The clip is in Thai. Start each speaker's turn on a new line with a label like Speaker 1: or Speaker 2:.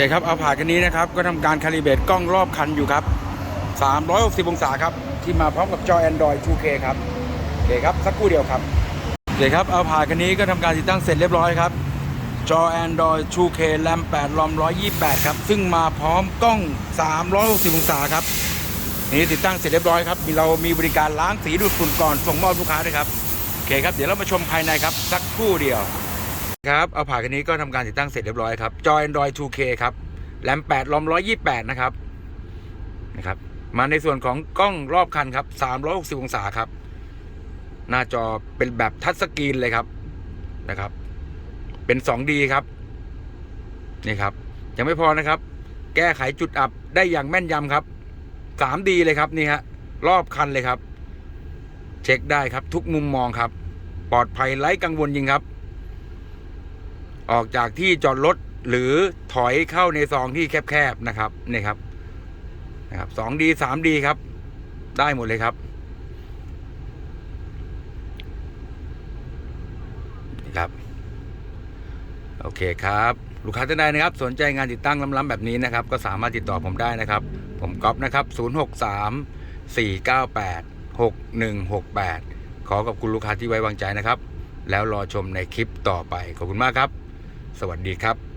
Speaker 1: เคครับเอาผ่านกันนี้นะครับ ก็ทำการคาลิเบตกล้องรอบคันอยู่ครับ 360 องศาครับ ที่มาพร้อมกับจอ Android 2K ครับโอเคครับ สักครู่เดียวครับโอเคครับเอาผ่านกันนี้ก็ทำการติดตั้งเสร็จเรียบร้อยครับ จอ Android 2K RAM 8 ROM 128 ครับ ซึ่งมาพร้อมกล้อง 360 องศาครับนี่ติดตั้งเสร็จเรียบร้อยครับมีเรามีบริการล้างสีดูดฝุ่นก่อนส่งมอบลูกค้าด้วยครับโอเคครับเดี๋ยวเรามาชมภายในครับสักครู่เดียว ครับ เอาผ่าคันนี้ก็ทำการติดตั้งเสร็จเรียบร้อยครับ จอ Android 2K ครับ แรม8รอม128 นะครับ นะครับ มาในส่วนของกล้องรอบคันครับ 360 องศาครับ หน้าจอเป็นแบบทัชสกรีนเลยครับ นะครับ เป็น 2D ครับ นี่ครับ ยังไม่พอนะครับ แก้ไขจุดอับได้อย่างแม่นยำครับ 3D เลยครับนี่ฮะ รอบคันเลยครับ เช็คได้ครับทุกมุมมองครับ ปลอดภัยไร้กังวลยิงครับ ออกจากที่จอดรถหรือถอยเข้าในซองที่แคบๆนะครับนี่ครับนะครับสองดีสามดีครับ ได้หมดเลยครับนี่ครับโอเคครับ ลูกค้าท่านใดนะครับ สนใจงานติดตั้งล้ำๆแบบนี้นะครับ ก็สามารถติดต่อผมได้นะครับ ผมก๊อฟนะครับ 063 498 6168 ขอขอบคุณลูกค้าที่ไว้วางใจนะครับ แล้วรอชมในคลิปต่อไป ขอบคุณมากครับ สวัสดีครับ